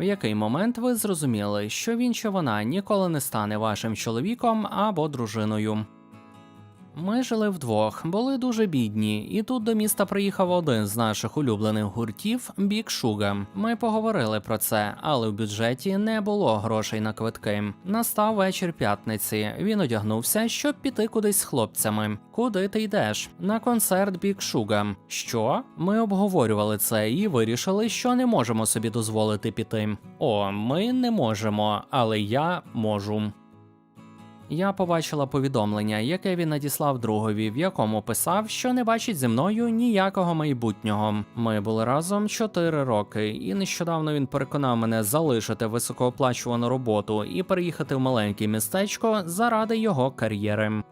В який момент ви зрозуміли, що він чи вона ніколи не стане вашим чоловіком або дружиною? Ми жили вдвох, були дуже бідні, і тут до міста приїхав один з наших улюблених гуртів Бік Шуга. Ми поговорили про це, але в бюджеті не було грошей на квитки. Настав вечір п'ятниці. Він одягнувся, щоб піти кудись з хлопцями. Куди ти йдеш? На концерт Бік Шуга. Що? Ми обговорювали це і вирішили, що не можемо собі дозволити піти. О, ми не можемо, але я можу. Я побачила повідомлення, яке він надіслав другові, в якому писав, що не бачить зі мною ніякого майбутнього. Ми були разом 4 роки, і нещодавно він переконав мене залишити високооплачувану роботу і переїхати в маленьке містечко заради його кар'єри.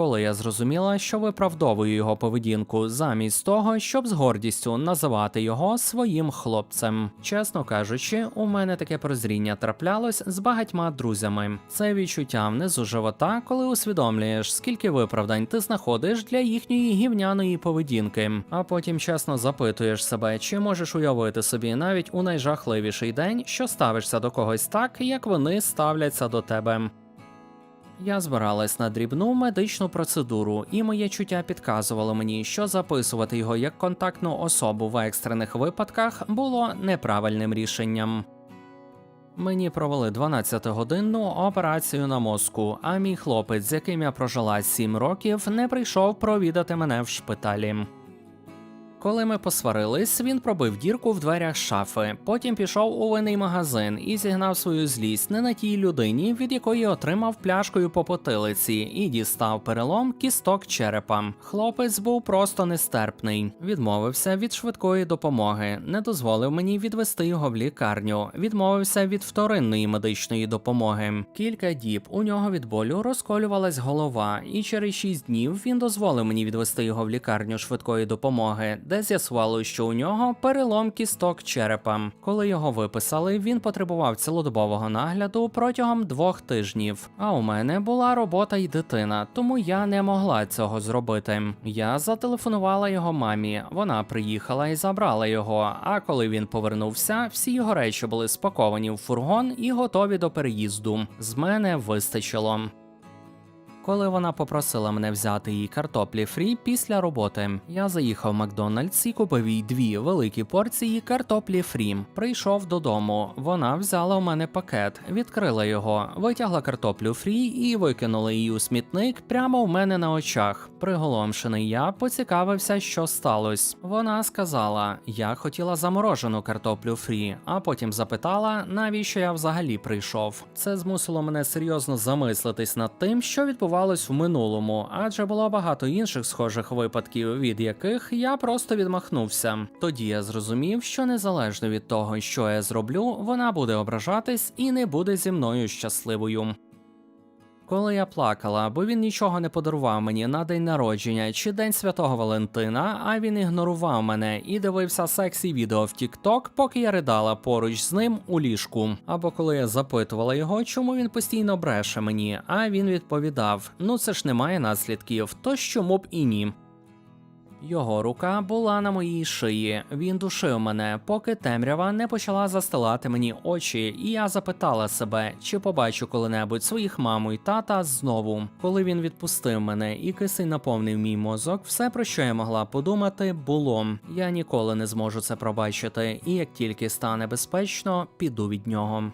Коли я зрозуміла, що виправдовую його поведінку замість того, щоб з гордістю називати його своїм хлопцем. Чесно кажучи, у мене таке прозріння траплялось з багатьма друзями. Це відчуття внизу живота, коли усвідомлюєш, скільки виправдань ти знаходиш для їхньої гівняної поведінки, а потім чесно запитуєш себе, чи можеш уявити собі навіть у найжахливіший день, що ставишся до когось так, як вони ставляться до тебе. Я збиралась на дрібну медичну процедуру, і моє чуття підказувало мені, що записувати його як контактну особу в екстрених випадках було неправильним рішенням. Мені провели 12-годинну операцію на мозку, а мій хлопець, з яким я прожила 7 років, не прийшов провідати мене в шпиталі. Коли ми посварились, він пробив дірку в дверях шафи, потім пішов у винний магазин і зігнав свою злість не на тій людині, від якої отримав пляшкою по потилиці, і дістав перелом кісток черепа. Хлопець був просто нестерпний. Відмовився від швидкої допомоги, не дозволив мені відвести його в лікарню, відмовився від вторинної медичної допомоги. Кілька діб у нього від болю розколювалась голова, і через шість днів він дозволив мені відвести його в лікарню швидкої допомоги, де з'ясувало, що у нього перелом кісток черепа. Коли його виписали, він потребував цілодобового нагляду протягом двох тижнів. А у мене була робота і дитина, тому я не могла цього зробити. Я зателефонувала його мамі. Вона приїхала і забрала його. А коли він повернувся, всі його речі були спаковані в фургон і готові до переїзду. З мене вистачило. Коли вона попросила мене взяти їй картоплі фрі після роботи, я заїхав в Макдональдс і купив їй дві великі порції картоплі фрі. Прийшов додому. Вона взяла у мене пакет, відкрила його, витягла картоплю фрі і викинула її у смітник прямо в мене на очах. Приголомшений я поцікавився, що сталося. Вона сказала: я хотіла заморожену картоплю фрі, а потім запитала, навіщо я взагалі прийшов. Це змусило мене серйозно замислитись над тим, що відбувалось в минулому, адже було багато інших схожих випадків, від яких я просто відмахнувся. Тоді я зрозумів, що незалежно від того, що я зроблю, вона буде ображатись і не буде зі мною щасливою. Коли я плакала, бо він нічого не подарував мені на день народження чи день святого Валентина, а він ігнорував мене і дивився сексі відео в TikTok, поки я ридала поруч з ним у ліжку. Або коли я запитувала його, чому він постійно бреше мені, а він відповідав: Ну це ж немає наслідків, то чому б і ні. Його рука була на моїй шиї. Він душив мене, поки темрява не почала застилати мені очі, і я запитала себе, чи побачу коли-небудь своїх маму і тата знову. Коли він відпустив мене і кисень наповнив мій мозок, все про що я могла подумати, було. Я ніколи не зможу це пробачити, і як тільки стане безпечно, піду від нього.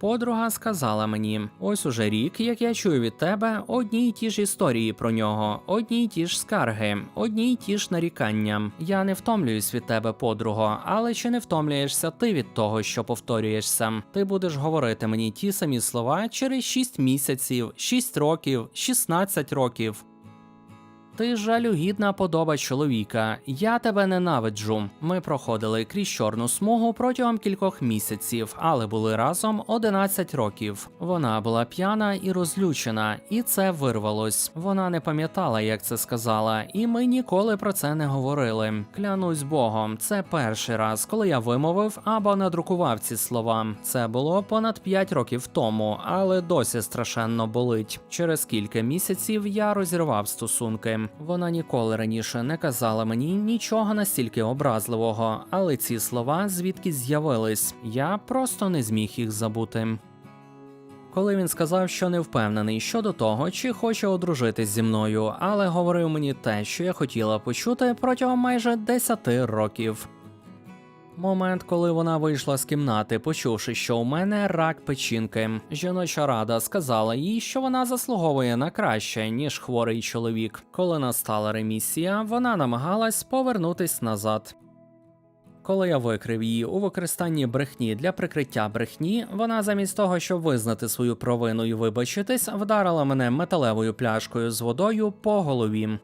Подруга сказала мені: ось уже рік, як я чую від тебе одні й ті ж історії про нього, одні й ті ж скарги, одні й ті ж нарікання. Я не втомлююсь від тебе, подруго, але чи не втомлюєшся ти від того, що повторюєшся? Ти будеш говорити мені ті самі слова через 6 місяців, 6 років, 16 років. Ти жалюгідна подоба чоловіка. Я тебе ненавиджу. Ми проходили крізь чорну смугу протягом кількох місяців, але були разом 11 років. Вона була п'яна і розлючена, і це вирвалось. Вона не пам'ятала, як це сказала, і ми ніколи про це не говорили. Клянусь Богом, це перший раз, коли я вимовив або надрукував ці слова. Це було понад 5 років тому, але досі страшенно болить. Через кілька місяців я розірвав стосунки. Вона ніколи раніше не казала мені нічого настільки образливого, але ці слова звідки з'явились, я просто не зміг їх забути. Коли він сказав, що не впевнений щодо того, чи хоче одружитись зі мною, але говорив мені те, що я хотіла почути протягом майже 10 років. Момент, коли вона вийшла з кімнати, почувши, що у мене рак печінки. Жіноча рада сказала їй, що вона заслуговує на краще, ніж хворий чоловік. Коли настала ремісія, вона намагалась повернутись назад. Коли я викрив її у використанні брехні для прикриття брехні, вона замість того, щоб визнати свою провину і вибачитись, вдарила мене металевою пляшкою з водою по голові.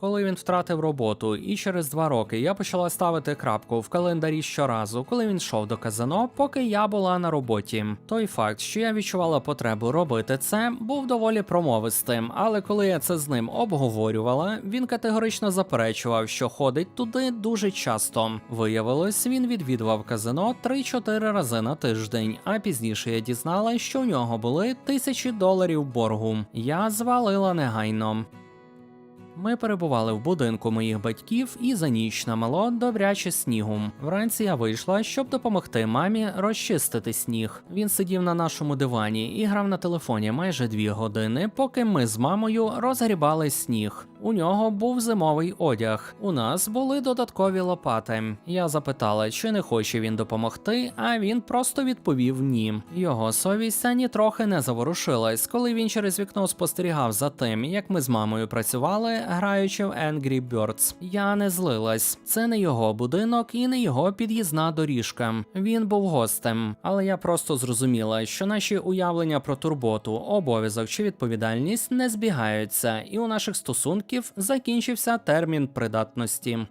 Коли він втратив роботу, і через два роки я почала ставити крапку в календарі щоразу, коли він йшов до казино, поки я була на роботі. Той факт, що я відчувала потребу робити це, був доволі промовистим, але коли я це з ним обговорювала, він категорично заперечував, що ходить туди дуже часто. Виявилось, він відвідував казино 3-4 рази на тиждень, а пізніше я дізналась, що у нього були тисячі доларів боргу. Я звалила негайно. Ми перебували в будинку моїх батьків і за ніч намело добряче снігу. Вранці я вийшла, щоб допомогти мамі розчистити сніг. Він сидів на нашому дивані і грав на телефоні майже дві години, поки ми з мамою розгрібали сніг. У нього був зимовий одяг. У нас були додаткові лопати. Я запитала, чи не хоче він допомогти, а він просто відповів ні. Його совість ані трохи не заворушилась, коли він через вікно спостерігав за тим, як ми з мамою працювали, граючи в Angry Birds. Я не злилась. Це не його будинок і не його під'їзна доріжка. Він був гостем, але я просто зрозуміла, що наші уявлення про турботу, обов'язок чи відповідальність не збігаються, і у наших стосунків закінчився термін придатності.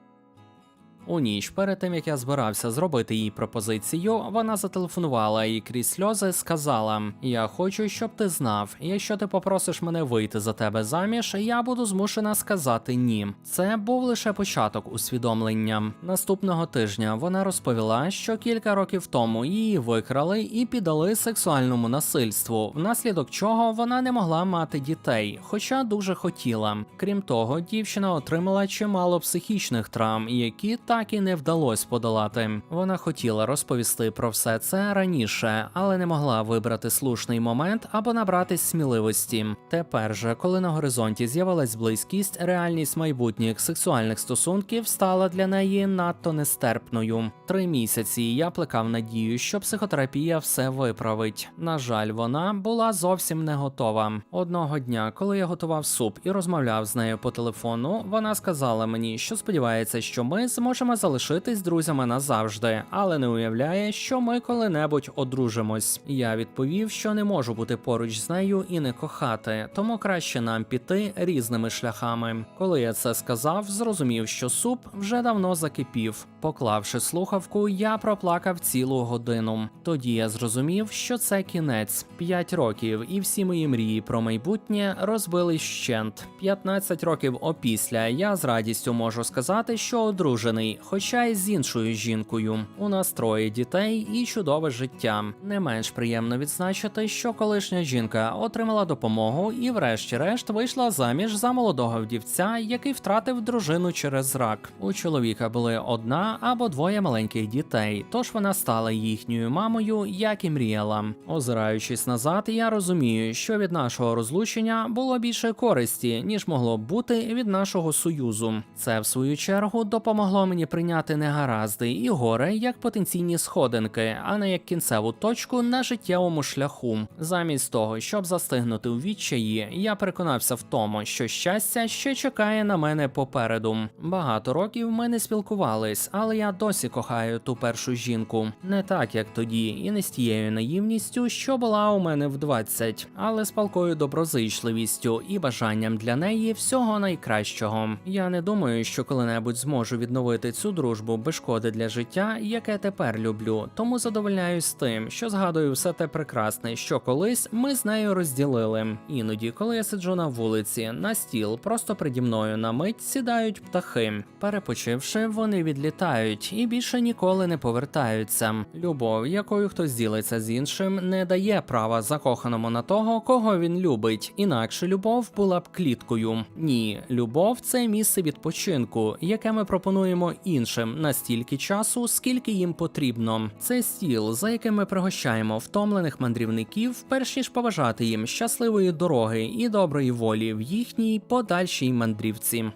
У ніч перед тим як я збирався зробити їй пропозицію, вона зателефонувала і крізь сльози сказала: Я хочу, щоб ти знав, якщо ти попросиш мене вийти за тебе заміж, я буду змушена сказати ні. Це був лише початок усвідомлення. Наступного тижня вона розповіла, що кілька років тому її викрали і піддали сексуальному насильству, внаслідок чого вона не могла мати дітей, хоча дуже хотіла. Крім того, дівчина отримала чимало психічних травм, які так і не вдалося подолати. Вона хотіла розповісти про все це раніше, але не могла вибрати слушний момент або набратись сміливості. Тепер же, коли на горизонті з'явилась близькість, реальність майбутніх сексуальних стосунків стала для неї надто нестерпною. Три місяці я плекав надію, що психотерапія все виправить. На жаль, вона була зовсім не готова. Одного дня, коли я готував суп і розмовляв з нею по телефону, вона сказала мені, що сподівається, що ми зможемо залишитись друзями назавжди, але не уявляє, що ми коли-небудь одружимось. Я відповів, що не можу бути поруч з нею і не кохати, тому краще нам піти різними шляхами. Коли я це сказав, зрозумів, що суп вже давно закипів. Поклавши слухавку, я проплакав цілу годину. Тоді я зрозумів, що це кінець. П'ять років, і всі мої мрії про майбутнє розбили щент. 15 років опісля я з радістю можу сказати, що одружений, хоча й з іншою жінкою. У нас троє дітей і чудове життя. Не менш приємно відзначити, що колишня жінка отримала допомогу і, врешті-решт, вийшла заміж за молодого вдівця, який втратив дружину через рак. У чоловіка були одна або двоє маленьких дітей, тож вона стала їхньою мамою, як і мріяла. Озираючись назад, я розумію, що від нашого розлучення було більше користі, ніж могло б бути від нашого союзу. Це в свою чергу допомогло мені прийняти негаразди і горе як потенційні сходинки, а не як кінцеву точку на життєвому шляху. Замість того, щоб застигнути у відчаї, я переконався в тому, що щастя ще чекає на мене попереду. Багато років ми не спілкувались, але я досі кохаю ту першу жінку. Не так, як тоді, і не з тією наївністю, що була у мене в 20, але з палкою доброзичливістю і бажанням для неї всього найкращого. Я не думаю, що коли-небудь зможу відновити цю дружбу без шкоди для життя, яке тепер люблю, тому задовольняюсь тим, що згадую все те прекрасне, що колись ми з нею розділили. Іноді, коли я сиджу на вулиці, на стіл просто приді мною на мить сідають птахи. Перепочивши, вони відлітають і більше ніколи не повертаються. Любов, якою хтось ділиться з іншим, не дає права закоханому на того, кого він любить. Інакше любов була б кліткою. Ні, любов це місце відпочинку, яке ми пропонуємо іншим настільки часу, скільки їм потрібно. Це стіл, за яким ми пригощаємо втомлених мандрівників, перш ніж побажати їм щасливої дороги і доброї волі в їхній подальшій мандрівці.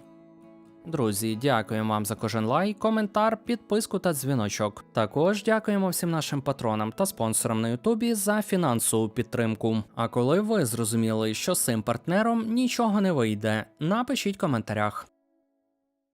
Друзі, дякуємо вам за кожен лайк, коментар, підписку та дзвіночок. Також дякуємо всім нашим патронам та спонсорам на Ютубі за фінансову підтримку. А коли ви зрозуміли, що з цим партнером нічого не вийде, напишіть в коментарях.